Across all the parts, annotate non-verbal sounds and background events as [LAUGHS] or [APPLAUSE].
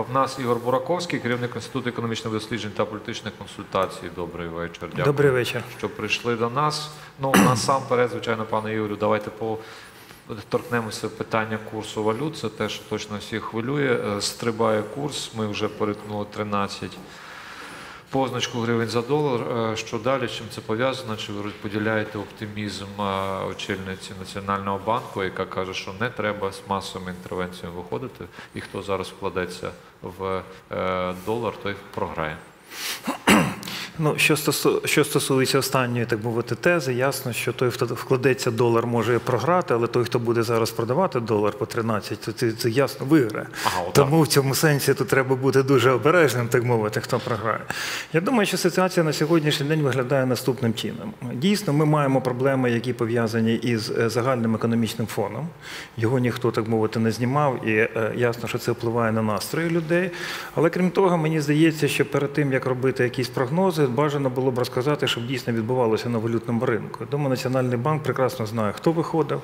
В нас Ігор Бураковський, керівник Інституту економічних досліджень та політичних консультацій. Добрий вечір. Дякую, Добрий вечір. що прийшли до нас. Ну, насамперед, звичайно, пане Ігорю, давайте по. Торкнемося питання курсу валют. Це те, що точно всіх хвилює. Е, Стрибає курс. Ми вже перетнули 13 позначку гривень за долар. Е, Що далі? Чим це пов'язано? Чи ви поділяєте оптимізм е, очільниці Національного банку, яка каже, що не треба з масовими інтервенціями виходити, і хто зараз вкладеться в е, долар, той програє. Ну, що, стосу, що стосується останньої, так мовити, тези, ясно, що той, хто вкладеться долар, може програти, але той, хто буде зараз продавати долар по 13, то це, це ясно виграє. Ага. Тому в цьому сенсі тут треба бути дуже обережним, так мовити, хто програє. Я думаю, що ситуація на сьогоднішній день виглядає наступним чином. Дійсно, ми маємо проблеми, які пов'язані із е, загальним економічним фоном. Його ніхто, так мовити, не знімав, і е, ясно, що це впливає на настрої людей. Але крім того, мені здається, що перед тим, як робити якісь прогнози, бажано було б розказати, щоб дійсно відбувалося на валютному ринку. Думаю, Національний банк прекрасно знає, хто виходив,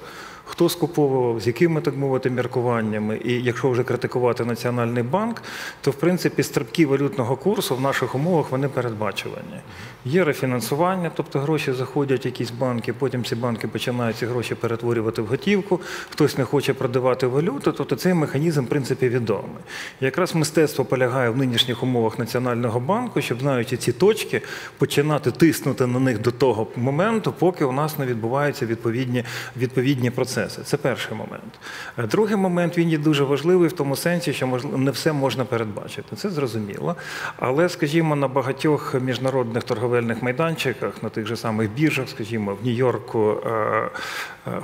хто скуповував, з якими, так мовити, міркуваннями. І якщо вже критикувати Національний банк, то в принципі стрибки валютного курсу в наших умовах вони передбачувані. Є рефінансування, тобто гроші заходять в якісь банки, потім ці банки починають ці гроші перетворювати в готівку, хтось не хоче продавати валюту, тобто цей механізм в принципі відомий. Якраз мистецтво полягає в нинішніх умовах Національного банку, щоб знаючи ці точки, починати тиснути на них до того моменту, поки у нас не відбуваються відповідні, відповідні процеси. Це перший момент. Е, Другий момент він є дуже важливий в тому сенсі, що не все можна передбачити. Це зрозуміло. Але, скажімо, на багатьох міжнародних торговельних майданчиках, на тих же самих біржах, скажімо, в Нью-Йорку, е,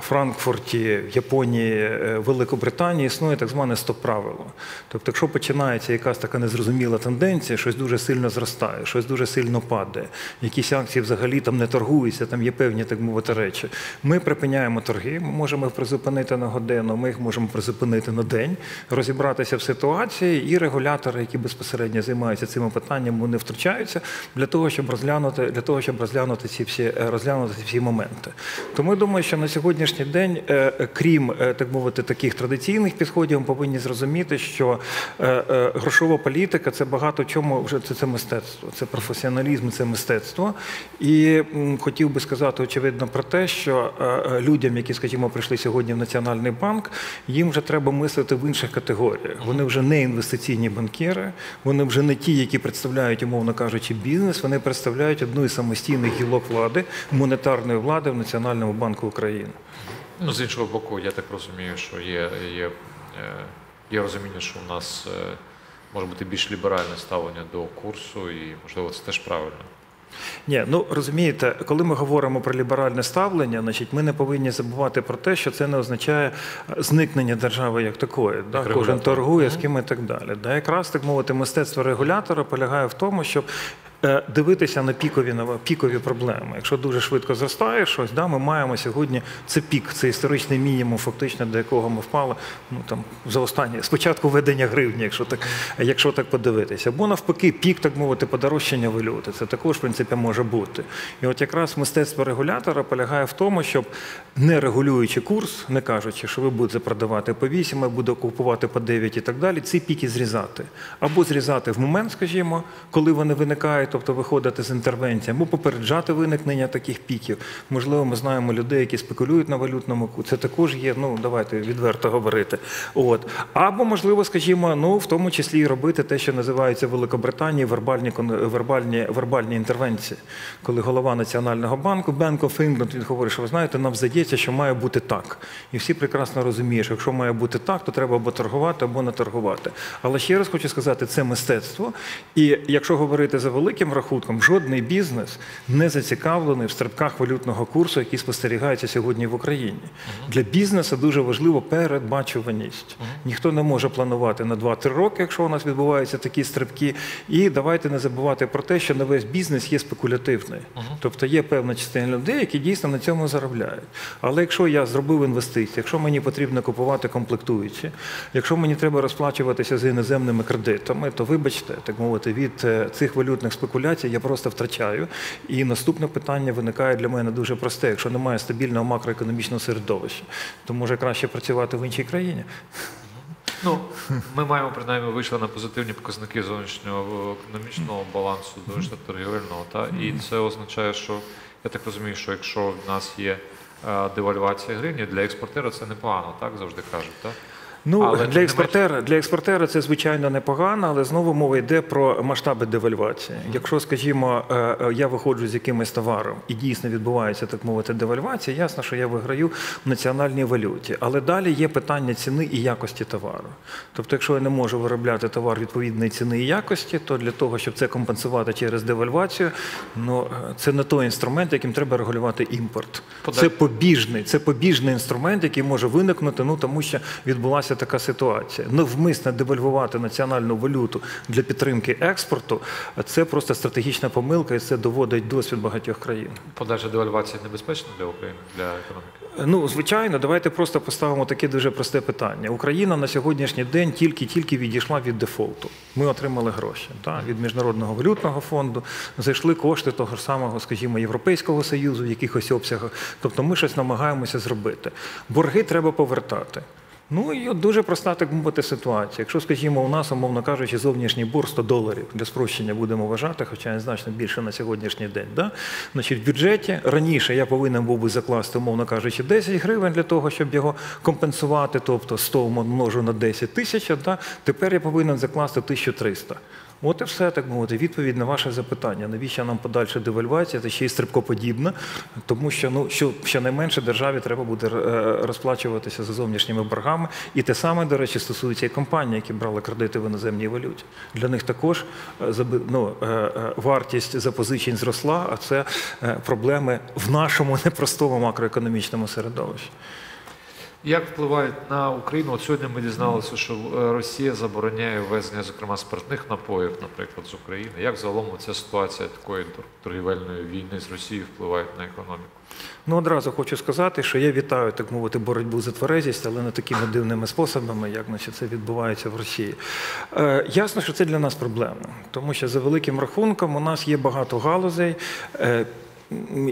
Франкфурті, в Японії, е, Великобританії існує так зване стоп-правило. Тобто, якщо починається якась така незрозуміла тенденція, щось дуже сильно зростає, щось дуже сильно падає, якісь акції взагалі там не торгуються, там є певні, так мовити, речі. Ми припиняємо торги, ми можемо їх призупинити на годину, ми їх можемо призупинити на день, розібратися в ситуації, і регулятори, які безпосередньо займаються цими питаннями, вони втручаються для того, щоб розглянути, для того, щоб розглянути ці всі е, розглянути ці всі моменти. Тому я думаю, що на сьогоднішній день, е, крім е, так мовити, таких традиційних підходів, ми повинні зрозуміти, що е, грошова політика це багато чому вже це, це мистецтво, це професіоналізм, це мистецтво. І хотів би сказати очевидно про те, що людям, які, скажімо, прийшли сьогодні в Національний банк, їм вже треба мислити в інших категоріях. Вони вже не інвестиційні банкіри, вони вже не ті, які представляють, умовно кажучи, бізнес. Вони представляють одну із самостійних гілок влади, монетарної влади в Національному банку України. Ну, з іншого боку, я так розумію, що є, є, е, є розуміння, що у нас е, може бути більш ліберальне ставлення до курсу, і можливо це теж правильно. Ні, ну розумієте, коли ми говоримо про ліберальне ставлення, значить ми не повинні забувати про те, що це не означає е, зникнення держави як такої. Да? Кожен торгує з ким і так далі. Да? Якраз так мовити, мистецтво регулятора полягає в тому, щоб. Е, Дивитися на пікові на пікові проблеми. Якщо дуже швидко зростає щось, да, ми маємо сьогодні це пік, це історичний мінімум, фактично до якого ми впали. Ну там за останні спочатку введення гривні, якщо так, якщо так подивитися, або навпаки, пік, так мовити, подорожчання валюти. Це також в принципі може бути. І от якраз мистецтво регулятора полягає в тому, щоб не регулюючи курс, не кажучи, що ви будете продавати по 8, а буде купувати по 9 і так далі, ці піки зрізати. Або зрізати в момент, скажімо, коли вони виникають, тобто виходити з інтервенції, або попереджати виникнення таких піків. Можливо, ми знаємо людей, які спекулюють на валютному курсі. Це також є, ну давайте відверто говорити. От. Або, можливо, скажімо, ну в тому числі і робити те, що називається в Великобританії вербальні, вербальні, вербальні інтервенції. Коли голова Національного банку, Bank of England, він говорить, що ви знаєте, нам здається, що має бути так. І всі прекрасно розуміють, що якщо має бути так, то треба або торгувати, або не торгувати. Але ще раз хочу сказати, це мистецтво. І якщо говорити за великим рахунком, жодний бізнес не зацікавлений в стрибках валютного курсу, які спостерігаються сьогодні в Україні. Для бізнесу дуже важливо передбачуваність. Ніхто не може планувати на 2-3 роки, якщо у нас відбуваються такі стрибки. І давайте не забувати про те, що не весь бізнес є спекулятивний. Тобто є певна частина людей, які дійсно на цьому заробляють. Але якщо я зробив інвестиції, якщо мені потрібно купувати комплектуючі, якщо мені треба розплачуватися з іноземними кредитами, то вибачте, так мовити, від е, цих валютних спекуляцій я просто втрачаю. І наступне питання виникає для мене дуже просте: якщо немає стабільного макроекономічного середовища, то може краще працювати в іншій країні. Ну, ми маємо принаймні вийшли на позитивні показники зовнішнього економічного балансу, зовнішньо-торгівельного. Та? І це означає, що я так розумію, що якщо в нас є е, девальвація гривні, для експортера це непогано, так завжди кажуть. Так? Ну, Але для експортера, для експортера це звичайно непогано, але знову мова йде про масштаби девальвації. Якщо, скажімо, е, е, я виходжу з якимось товаром і дійсно відбувається, так мовити, девальвація, ясно, що я виграю в національній валюті. Але далі є питання ціни і якості товару. Тобто, якщо я не можу виробляти товар відповідної ціни і якості, то для того, щоб це компенсувати через девальвацію, ну е, це не той інструмент, яким треба регулювати імпорт. Подай- Це побіжний, це побіжний інструмент, який може виникнути, ну тому що відбулася така ситуація. Навмисно девальвувати національну валюту для підтримки експорту це просто стратегічна помилка, і це доводить досвід багатьох країн. Подальша девальвація небезпечна для України, для економіки. Ну, звичайно, давайте просто поставимо таке дуже просте питання. Україна на сьогоднішній день тільки-тільки відійшла від дефолту. Ми отримали гроші так, від Міжнародного валютного фонду, зайшли кошти того ж самого, скажімо, Європейського Союзу в якихось обсягах. Тобто ми щось намагаємося зробити. Борги треба повертати. Ну і от дуже проста так мовити ситуація. Якщо, скажімо, у нас, умовно кажучи, зовнішній борг 100 доларів для спрощення будемо вважати, хоча він значно більше на сьогоднішній день. Да? Значить, в бюджеті раніше я повинен був би закласти, умовно кажучи, 10 гривень для того, щоб його компенсувати, тобто 100 множу на 10 тисяч, да? тепер я повинен закласти 1300. От і все так мовити. Відповідь на ваше запитання. Навіщо нам подальша девальвація? Це ще й стрибкоподібна, тому що ну що щонайменше державі треба буде е, розплачуватися за зовнішніми боргами. І те саме, до речі, стосується і компаній, які брали кредити в іноземній валюті. Для них також е, ну, е, вартість запозичень зросла, а це проблеми в нашому [LAUGHS] непростому макроекономічному середовищі. Як впливають на Україну? От сьогодні ми дізналися, що е, Росія забороняє ввезення, зокрема, спиртних напоїв, наприклад, з України. Як загалом ця ситуація такої торгівельної війни з Росією впливає на економіку? Ну, одразу хочу сказати, що я вітаю, так мовити, боротьбу за тверезість, але не такими дивними способами, як значить, це відбувається в Росії. Е, ясно, що це для нас проблема, тому що за великим рахунком у нас є багато галузей. Е,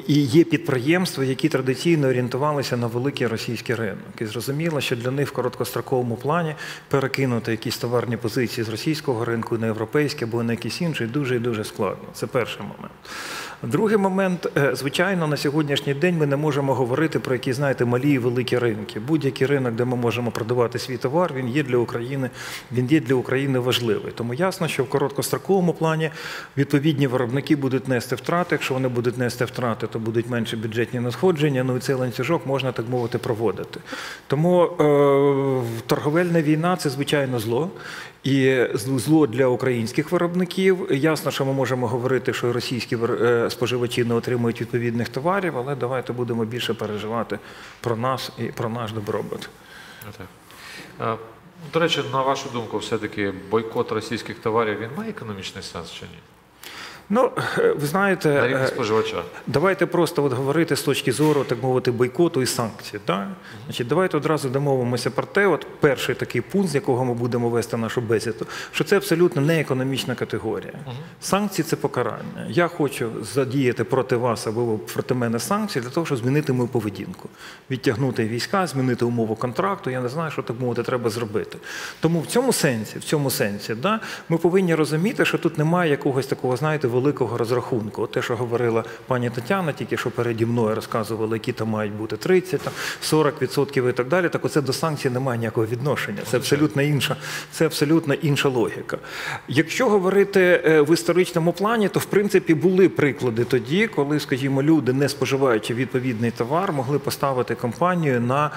і є підприємства, які традиційно орієнтувалися на великий російський ринок. І зрозуміло, що для них в короткостроковому плані перекинути якісь товарні позиції з російського ринку на європейський або на якийсь інший дуже і дуже складно. Це перший момент. Другий момент, е, звичайно, на сьогоднішній день ми не можемо говорити про якісь, знаєте, малі і великі ринки. Будь-який ринок, де ми можемо продавати свій товар, він є для України, він є для України важливий. Тому ясно, що в короткостроковому плані відповідні виробники будуть нести втрати. Якщо вони будуть нести втрати, то будуть менші бюджетні надходження. Ну і цей ланцюжок можна так мовити проводити. Тому е, торговельна війна це звичайно зло. І зло для українських виробників. Ясно, що ми можемо говорити, що російські е, споживачі не отримують відповідних товарів, але давайте будемо більше переживати про нас і про наш добробут. Е, До речі, на вашу думку, все-таки бойкот російських товарів він має економічний сенс чи ні? Ну, е, ви знаєте, е, споживача. Давайте просто от говорити з точки зору, так мовити, бойкоту і санкцій. Так? Значить, давайте одразу домовимося про те, от перший такий пункт, з якого ми будемо вести нашу бесіду, що це абсолютно не економічна категорія. Санкції це покарання. Я хочу задіяти проти вас або проти мене санкції для того, щоб змінити мою поведінку, відтягнути війська, змінити умову контракту. Я не знаю, що так мовити треба зробити. Тому в цьому сенсі, в цьому сенсі, да, ми повинні розуміти, що тут немає якогось такого, знаєте, великого розрахунку. Те, що говорила пані Тетяна, тільки що переді мною розказували, які там мають бути 30, там, 40% і так далі. Так оце до санкцій немає ніякого відношення. Це абсолютно інша, це абсолютно інша логіка. Якщо говорити е, в історичному плані, то в принципі були приклади тоді, коли, скажімо, люди, не споживаючи відповідний товар, могли поставити компанію на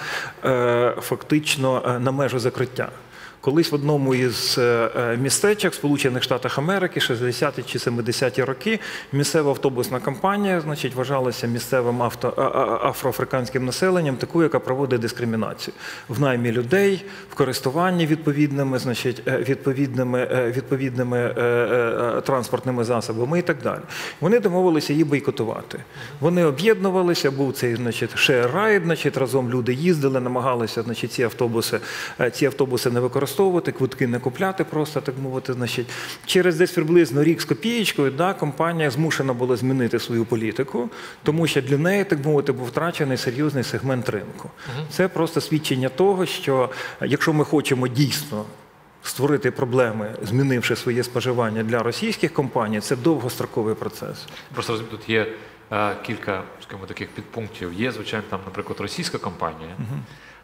е, фактично е, на межу закриття. Колись в одному із е, е, містечок Сполучених Штатах Америки, 60-ті чи 70-ті роки, місцева автобусна компанія, значить, вважалася місцевим авто, афроафриканським населенням, такою, яка проводить дискримінацію в наймі людей, в користуванні відповідними, значить, е, відповідними, відповідними транспортними засобами і так далі. Вони домовилися її бойкотувати. Вони об'єднувалися, був цей значить, ride, значить, разом люди їздили, намагалися значить, ці автобуси, ці автобуси не використовувати. Використовувати, квитки не купляти, просто так мовити. Значить, через десь приблизно рік з копієчкою, да, компанія змушена була змінити свою політику, тому що для неї, так мовити, був втрачений серйозний сегмент ринку. Це просто свідчення того, що якщо ми хочемо дійсно створити проблеми, змінивши своє споживання для російських компаній, це довгостроковий процес. Просто розумію, тут є е, кілька скажімо, таких підпунктів. Є, звичайно, там, наприклад, російська компанія,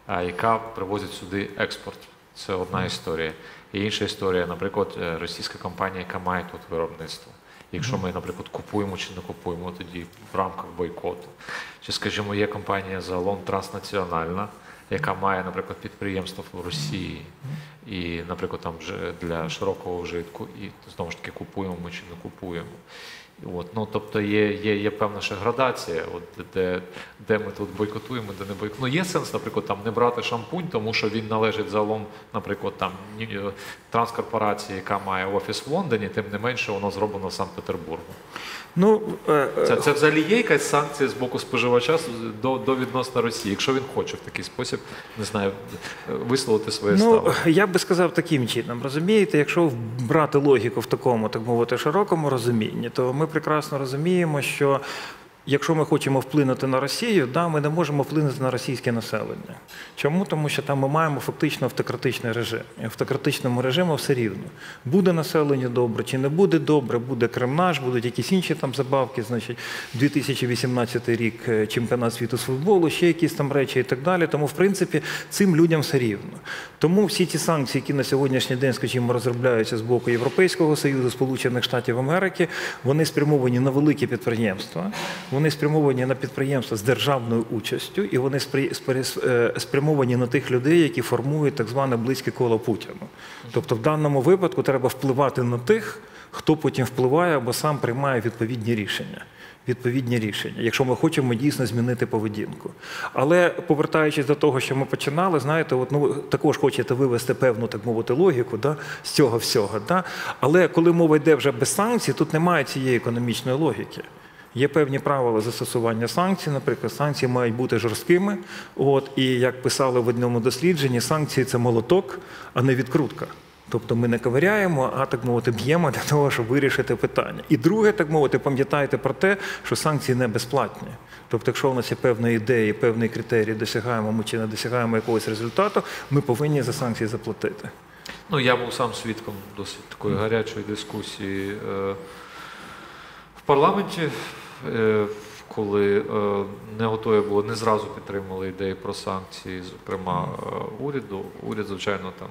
е, яка привозить сюди експорт. Це одна історія. І інша історія, наприклад, е, російська компанія, яка має тут виробництво. Якщо ми, наприклад, купуємо чи не купуємо тоді в рамках бойкоту. Чи, скажімо, є компанія загалом транснаціональна, яка має, наприклад, підприємство в Росії, і, наприклад, там для широкого вжитку, і знову ж таки купуємо ми чи не купуємо. От, ну, тобто є, є, є певна ще градація, от, де, де ми тут бойкотуємо, де не бойкотуємо. Ну, є сенс, наприклад, там не брати шампунь, тому що він належить загалом, наприклад, там е, транскорпорації, яка має офіс в Лондоні, тим не менше воно зроблено в Санкт-Петербургу. Ну, е, е, Це, це взагалі є якась санкція з боку споживача до, до відносно Росії, якщо він хоче в такий спосіб, не знаю, висловити своє Ну, ставлення. я би сказав таким чином. Розумієте, якщо брати логіку в такому, так мовити, широкому розумінні, то ми прекрасно розуміємо, що якщо ми хочемо вплинути на Росію, да, ми не можемо вплинути на російське населення. Чому? Тому що там ми маємо фактично автократичний режим. І автократичному режимі все рівно. Буде населення добре чи не буде добре, буде кремнаж, будуть якісь інші там забавки, значить, 2018 рік е, чемпіонат світу з футболу, ще якісь там речі і так далі. Тому, в принципі, цим людям все рівно. Тому всі ті санкції, які на сьогоднішній день, скажімо, розробляються з боку Європейського Союзу, Сполучених Штатів Америки, вони спрямовані на великі підприємства, вони спрямовані на підприємства з державною участю, і вони е, спрямовані на тих людей, які формують так зване близьке коло Путіну. Тобто, в даному випадку треба впливати на тих, хто потім впливає або сам приймає відповідні рішення. Відповідні рішення, якщо ми хочемо дійсно змінити поведінку. Але повертаючись до того, що ми починали, знаєте, от, ну, також хочете вивести певну, так мовити, логіку да, з цього всього. Да? Але коли мова йде вже без санкцій, тут немає цієї економічної логіки. Є певні правила застосування санкцій. Наприклад, санкції мають бути жорсткими. От, і як писали в одному дослідженні, санкції це молоток, а не відкрутка. Тобто ми не ковиряємо, а так мовити, б'ємо для того, щоб вирішити питання. І друге, так мовити, пам'ятайте про те, що санкції не безплатні. Тобто, якщо у нас є певна ідея, певний критерій, досягаємо ми чи не досягаємо якогось результату, ми повинні за санкції заплатити. Ну, я був сам свідком досить такої гарячої дискусії е, в парламенті, коли е, не готові було, не зразу підтримали ідеї про санкції, зокрема е, уряду. Уряд, звичайно, там.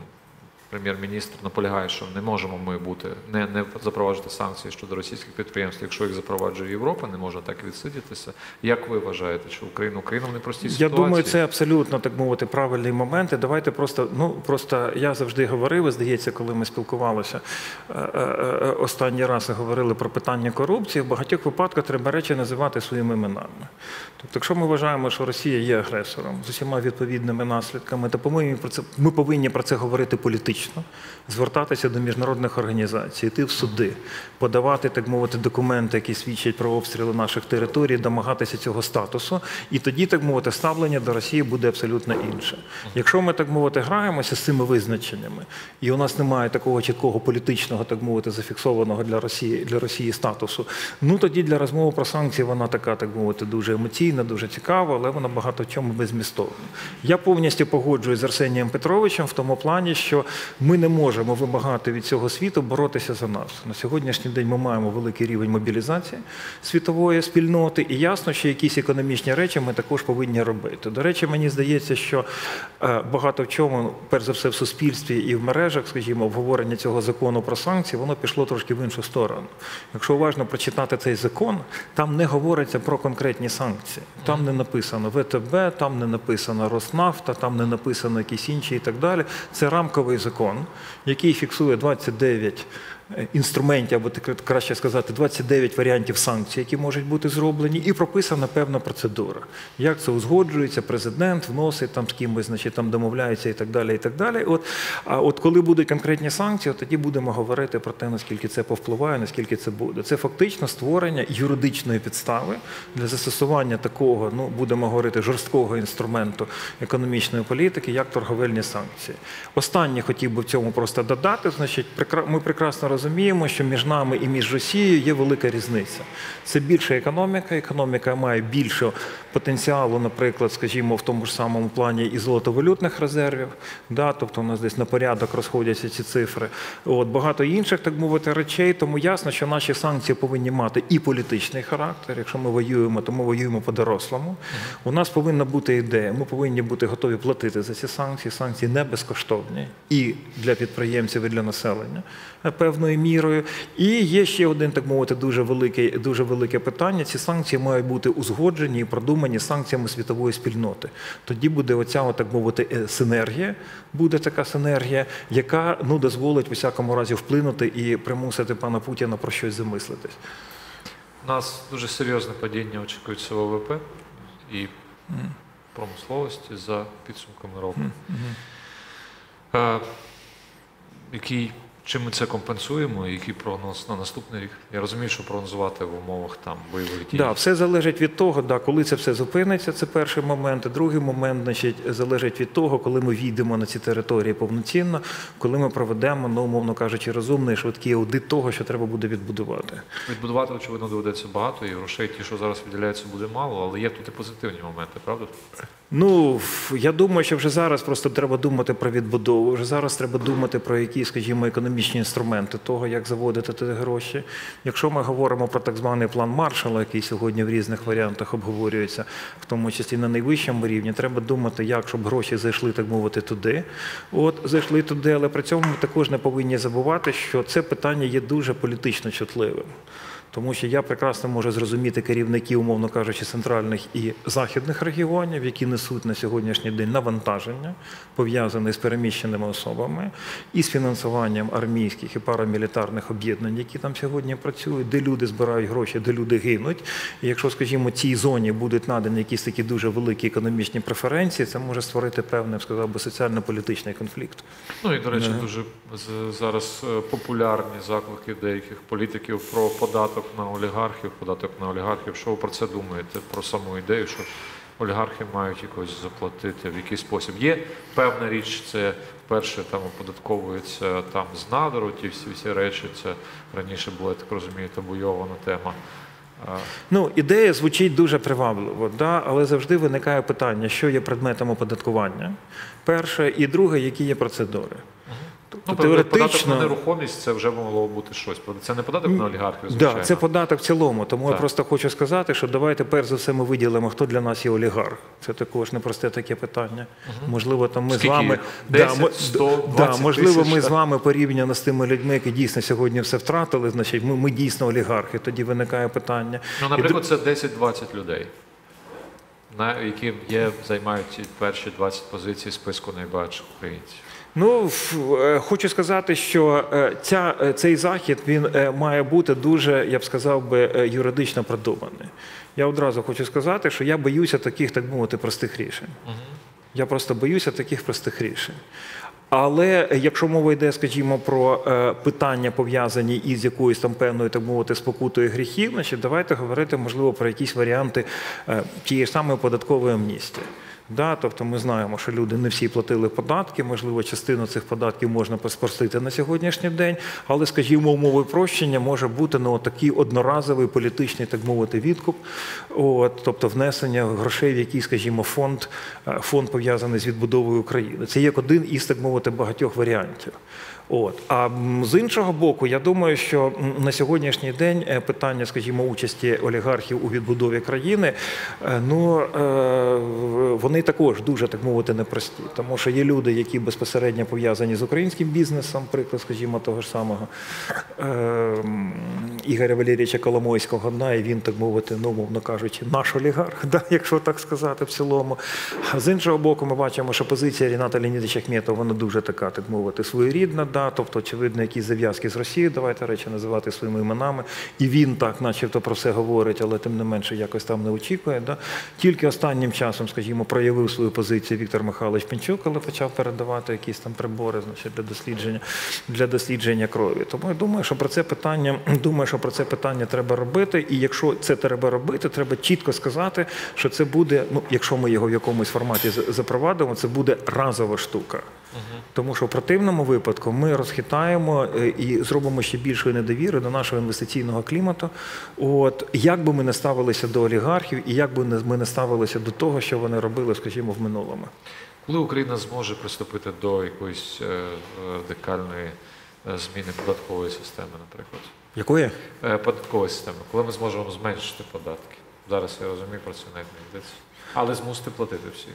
Прем'єр-міністр наполягає, що не можемо ми бути не, не запроваджувати санкції щодо російських підприємств, якщо їх запроваджує Європа, не може так відсидітися. Як ви вважаєте, що Україна Україна в непростій Я думаю, це абсолютно так мовити правильний момент. І давайте просто ну просто я завжди говорив, здається, коли ми спілкувалися е, е, е, останній раз і говорили про питання корупції. В багатьох випадках треба речі називати своїми іменами. Тобто, якщо ми вважаємо, що Росія є агресором з усіма відповідними наслідками, то повинні про це ми повинні про це говорити політично, Logично. Звертатися до міжнародних організацій, йти в суди, подавати, так мовити, документи, які свідчать про обстріли наших територій, домагатися цього статусу. І тоді, так мовити, ставлення до Росії буде абсолютно інше. Якщо ми так мовити граємося з цими визначеннями, і у нас немає такого чіткого політичного, так мовити, зафіксованого для Росії для Росії статусу, ну тоді для розмови про санкції вона така, так мовити, дуже емоційна, дуже цікава, але вона багато в чому безмістовна. Я повністю погоджуюсь з Арсенієм Петровичем в тому плані, що ми не можемо вимагати від цього світу боротися за нас. На сьогоднішній день ми маємо великий рівень мобілізації світової спільноти, і ясно, що якісь економічні речі ми також повинні робити. До речі, мені здається, що е, багато в чому, перш за все, в суспільстві і в мережах, скажімо, обговорення цього закону про санкції, воно пішло трошки в іншу сторону. Якщо уважно прочитати цей закон, там не говориться про конкретні санкції. Там не написано ВТБ, там не написано Роснафта, там не написано якісь інші і так далі. Це рамковий закон, який фіксує 29 е, інструментів, або краще сказати, 29 варіантів санкцій, які можуть бути зроблені, і прописана певна процедура. Як це узгоджується, президент вносить там з кимось, значить там домовляється і так далі. І так далі. От, а от коли будуть конкретні санкції, от тоді будемо говорити про те, наскільки це повпливає, наскільки це буде. Це фактично створення юридичної підстави для застосування такого, ну будемо говорити, жорсткого інструменту економічної політики, як торговельні санкції. Останнє хотів би в цьому просто додати. Значить, ми прекрасно розуміємо, що між нами і між Росією є велика різниця. Це більша економіка. Економіка має більше потенціалу, наприклад, скажімо, в тому ж самому плані і золотовалютних резервів. Да, тобто у нас десь на порядок розходяться ці цифри. От багато інших, так мовити, речей. Тому ясно, що наші санкції повинні мати і політичний характер. Якщо ми воюємо, то ми воюємо по-дорослому. У нас повинна бути ідея. Ми повинні бути готові платити за ці санкції. Санкції не безкоштовні і для підприємців, і для населення е, певною мірою. І є ще один, так мовити, дуже велике, дуже велике питання. Ці санкції мають бути узгоджені і продумані санкціями світової спільноти. Тоді буде оця, так мовити, е, синергія, буде така синергія, яка ну, дозволить в усякому разі вплинути і примусити пана Путіна про щось замислитись. У нас дуже серйозне падіння очікується ВВП і промисловості за підсумками року. Е, який, чим ми це компенсуємо, і який прогноз на наступний рік? Я розумію, що прогнозувати в умовах там бойових дій. Да, все залежить від того, да, коли це все зупиниться, це перший момент. Другий момент значить, залежить від того, коли ми війдемо на ці території повноцінно, коли ми проведемо, ну, умовно кажучи, розумний і швидкий аудит того, що треба буде відбудувати. Відбудувати, очевидно, доведеться багато, і грошей ті, що зараз виділяються, буде мало, але є тут і позитивні моменти, правда? Ну, я думаю, що вже зараз просто треба думати про відбудову. Вже зараз треба думати про які, скажімо, економічні інструменти того, як заводити ті гроші. Якщо ми говоримо про так званий план Маршала, який сьогодні в різних варіантах обговорюється, в тому числі на найвищому рівні, треба думати, як щоб гроші зайшли, так мовити, туди. От зайшли туди, але при цьому ми також не повинні забувати, що це питання є дуже політично чутливим. Тому що я прекрасно можу зрозуміти керівників, умовно кажучи, центральних і західних регіонів, які несуть на сьогоднішній день навантаження, пов'язане з переміщеними особами, і з фінансуванням армійських і парамілітарних об'єднань, які там сьогодні працюють, де люди збирають гроші, де люди гинуть. І якщо, скажімо, цій зоні будуть надані якісь такі дуже великі економічні преференції, це може створити певний, сказав би, соціально-політичний конфлікт. Ну і, до речі, дуже зараз е, популярні заклики деяких політиків про податок на олігархів, податок на олігархів. Що ви про це думаєте? Про саму ідею, що олігархи мають якось заплатити в який спосіб? Є певна річ, це вперше там оподатковується там з надару, ті всі всі речі. Це раніше була, я так розумію, табуйована тема. Ну, ідея звучить дуже привабливо, да? але завжди виникає питання, що є предметом оподаткування. Перше, і друге, які є процедури. Ну, Тобто, податок на нерухомість це вже могло бути щось. Це не податок на олігархів, звичайно. Да, це податок в цілому. Тому я просто хочу сказати, що давайте перш за все ми виділимо, хто для нас є олігарх. Це також непросте таке питання. Можливо, там ми Скільки з вами їх? 10, ми- 100, да, можливо, тисяч, ми з вами порівняно з тими людьми, які дійсно сьогодні все втратили. Значить, ми, ми дійсно олігархи. Тоді виникає питання. Ну, І наприклад, це 10-20 людей, на, які є, займають перші 20 позицій списку найбагатших українців. Ну, е, хочу сказати, що е, ця, е, цей захід він має бути дуже, я б сказав би, юридично продуманий. Я одразу хочу сказати, що я боюся таких, так мовити, простих рішень. Я просто боюся таких простих рішень. Але якщо мова йде, скажімо, про питання пов'язані із якоюсь там певною, так мовити, спокутою гріхів, значить давайте говорити, можливо, про якісь варіанти тієї ж самої податкової амністії. Да, тобто ми знаємо, що люди не всі платили податки, можливо, частину цих податків можна поспростити на сьогоднішній день, але, скажімо, умови прощення може бути ну, такий одноразовий політичний, так мовити, відкуп, от, тобто внесення грошей в який, скажімо, фонд, е, фонд пов'язаний з відбудовою України. Це як один із, так мовити, багатьох варіантів. От. А з іншого боку, я думаю, що на сьогоднішній день е, питання, скажімо, участі олігархів у відбудові країни, е, ну е, вони також дуже так мовити непрості, тому що є люди, які безпосередньо пов'язані з українським бізнесом, приклад, скажімо, того ж самого. Ігоря Валерійовича Коломойського, да, і він, так мовити, ну, мовно кажучи, наш олігарх, [LAUGHS] да, якщо так сказати, в цілому. З іншого боку, ми бачимо, що позиція Ріната Леонідовича Ахметова, вона дуже така, так мовити, своєрідна, да, тобто, очевидно, якісь зав'язки з Росією, давайте речі називати своїми іменами. І він так, начебто, про все говорить, але тим не менше якось там не очікує. Да. Тільки останнім часом, скажімо, проявив свою позицію Віктор Михайлович Пінчук, коли почав передавати якісь там прибори значить, для дослідження для дослідження крові. Тому я думаю, що про це питання [CLEARS THROAT] думаю, що про це питання треба робити. І якщо це треба робити, треба чітко сказати, що це буде. Ну, якщо ми його в якомусь форматі запровадимо, це буде разова штука. Тому що в противному випадку ми розхитаємо е, і зробимо ще більшої недовіри до нашого інвестиційного клімату. От як би ми не ставилися до олігархів, і як би ми не ставилися до того, що вони робили, скажімо, в минулому. Коли Україна зможе приступити до якоїсь е, радикальної е, зміни податкової системи, наприклад? Якої? Е, Податкової системи, коли ми зможемо зменшити податки? Зараз я розумію, про це навіть не йдеться. Але змусити платити всіх.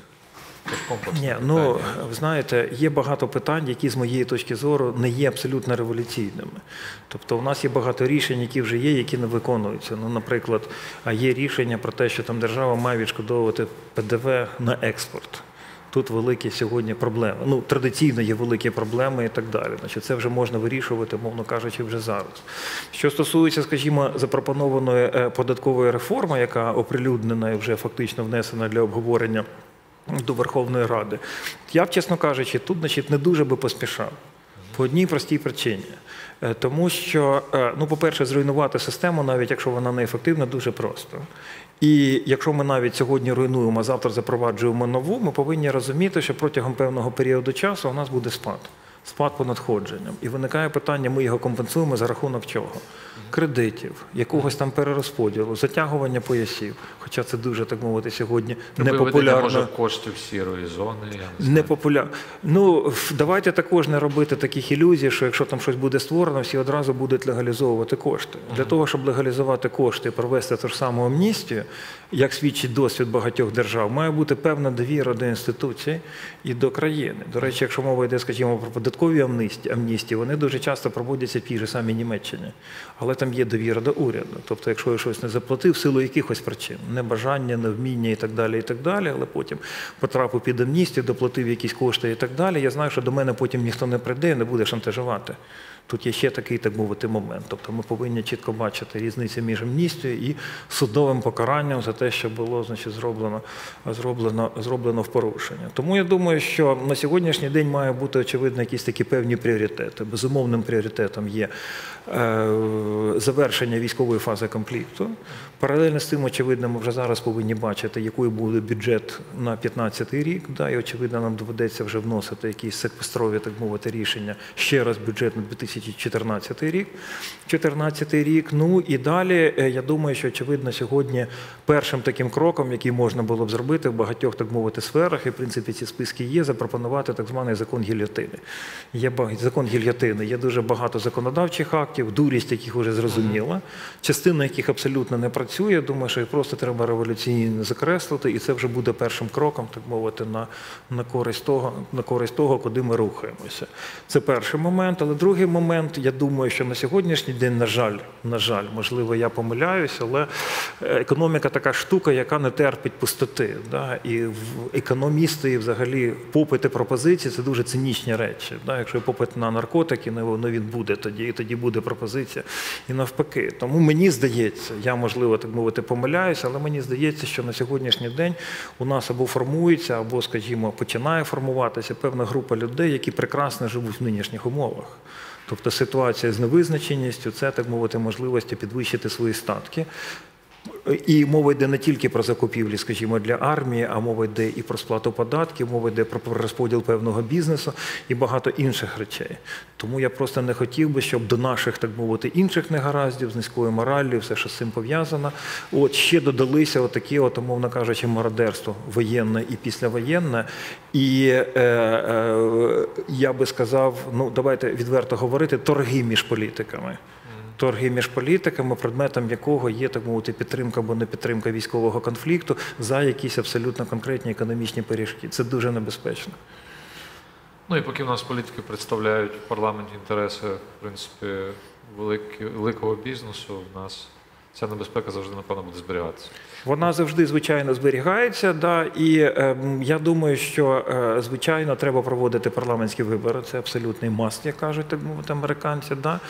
Ні, ну ви знаєте, є багато питань, які з моєї точки зору не є абсолютно революційними. Тобто, у нас є багато рішень, які вже є, які не виконуються. Ну, наприклад, є рішення про те, що там держава має відшкодовувати ПДВ на експорт. Тут великі сьогодні проблеми. Ну, традиційно є великі проблеми і так далі. Значить, це вже можна вирішувати, мовно кажучи, вже зараз. Що стосується, скажімо, запропонованої е, податкової реформи, яка оприлюднена і вже фактично внесена для обговорення до Верховної Ради. Я б, чесно кажучи, тут значить, не дуже би поспішав. По одній простій причині. Е, Тому що, е, ну, по-перше, зруйнувати систему, навіть якщо вона неефективна, дуже просто. І якщо ми навіть сьогодні руйнуємо, а завтра запроваджуємо нову, ми повинні розуміти, що протягом певного періоду часу у нас буде спад. Спад по надходженням. І виникає питання, ми його компенсуємо за рахунок чого? Кредитів, якогось там перерозподілу, затягування поясів. Хоча це дуже, так мовити, сьогодні Виведення, непопулярно. може коштів сірої зони. Я не. Ну, давайте також не робити таких ілюзій, що якщо там щось буде створено, всі одразу будуть легалізовувати кошти. Для того, щоб легалізувати кошти і провести ту ж саму амністію, як свідчить досвід багатьох держав, має бути певна довіра до інституцій і до країни. До речі, якщо мова йде, скажімо, про податкові амністії, вони дуже часто проводяться в тій же самій Німеччині. Але там є довіра до уряду. Тобто, якщо я щось не заплатив, в силу якихось причин, небажання, невміння і так далі, і так далі, але потім потрапив під амністію, доплатив якісь кошти і так далі. Я знаю, що до мене потім ніхто не прийде і не буде шантажувати. Тут є ще такий, так мовити, момент. Тобто ми повинні чітко бачити різницю між амністією і судовим покаранням за те, що було значить, зроблено, зроблено, зроблено в порушення. Тому я думаю, що на сьогоднішній день має бути очевидно якісь такі певні пріоритети. Безумовним пріоритетом є е, завершення військової фази конфлікту. Паралельно з тим, очевидно, ми вже зараз повинні бачити, який буде бюджет на 2015 рік. Да, і очевидно, нам доведеться вже вносити якісь секвестрові, так мовити, рішення. Ще раз бюджет на 2014 рік. 2014 рік. Ну і далі, е, я думаю, що очевидно сьогодні першим таким кроком, який можна було б зробити в багатьох, так мовити, сферах, і в принципі ці списки є, запропонувати так званий закон гільотини. Є закон гільотини, є дуже багато законодавчих актів, дурість яких вже зрозуміла, частина яких абсолютно не працює. Думаю, що їх просто треба революційно закреслити, і це вже буде першим кроком, так мовити, на, на користь того, на користь того, куди ми рухаємося. Це перший момент. Але другий момент, я думаю, що на сьогоднішній день, на жаль, на жаль, можливо, я помиляюся, але е, економіка така штука, яка не терпить пустоти. Да? І економісти, і взагалі попит і пропозиції це дуже цинічні речі. Да? Якщо попит на наркотики, ну ну, він буде тоді, і тоді буде пропозиція. І навпаки. Тому мені здається, я можливо так мовити помиляюся, але мені здається, що на сьогоднішній день у нас або формується, або, скажімо, починає формуватися певна група людей, які прекрасно живуть в нинішніх умовах. Тобто ситуація з невизначеністю це так мовити можливості підвищити свої статки. І мова йде не тільки про закупівлі, скажімо, для армії, а мова йде і про сплату податків, мова йде про розподіл певного бізнесу і багато інших речей. Тому я просто не хотів би, щоб до наших, так мовити, інших негараздів з низькою мораллю, все, що з цим пов'язано, от ще додалися отакі, от, умовно кажучи, мародерство воєнне і післявоєнне. І е, е, я би сказав, ну давайте відверто говорити, торги між політиками торги між політиками, предметом якого є так мовити підтримка або не підтримка військового конфлікту за якісь абсолютно конкретні економічні пиріжки. Це дуже небезпечно. Ну і поки в нас політики представляють в парламенті інтереси, в принципі, великого бізнесу, в нас ця небезпека завжди, напевно, буде зберігатися. Вона завжди, звичайно, зберігається. Да, і ем, я думаю, що е, звичайно треба проводити парламентські вибори. Це абсолютний маст, як кажуть, так мовити, американці. Да.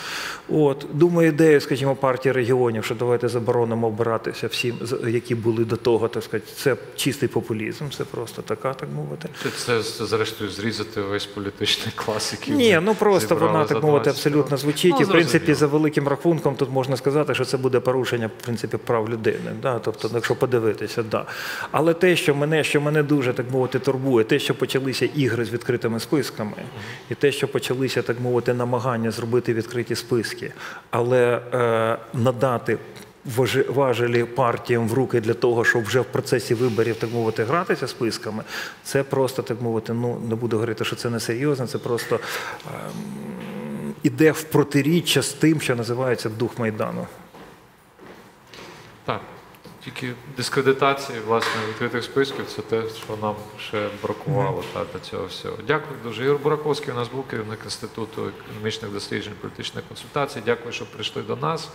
От думаю, ідея, скажімо, партії регіонів, що давайте заборонимо обиратися всім, які були до того, так сказати, це чистий популізм. Це просто така, так мовити. Це, це, це зрештою зрізати весь політичний клас, який Ні, ну просто вона так мовити абсолютно звучить. Ну, і в принципі, за великим рахунком тут можна сказати, що це буде порушення в принципі прав людини. Да? Тобто, якщо подивитися, да. Але те, що мене, що мене дуже так мовити турбує, те, що почалися ігри з відкритими списками, і те, що почалися так мовити намагання зробити відкриті списки, але е, надати. Важелі партіям в руки для того, щоб вже в процесі виборів, так мовити, гратися списками, це просто так мовити. Ну не буду говорити, що це не серйозно, це просто ем, іде в протиріччя з тим, що називається дух майдану. Так. Тільки дискредитації власне відкритих списків це те, що нам ще бракувало та, до цього всього. Дякую дуже. Юр Бураковський у нас був керівник інституту економічних досліджень, політичних консультацій. Дякую, що прийшли до нас.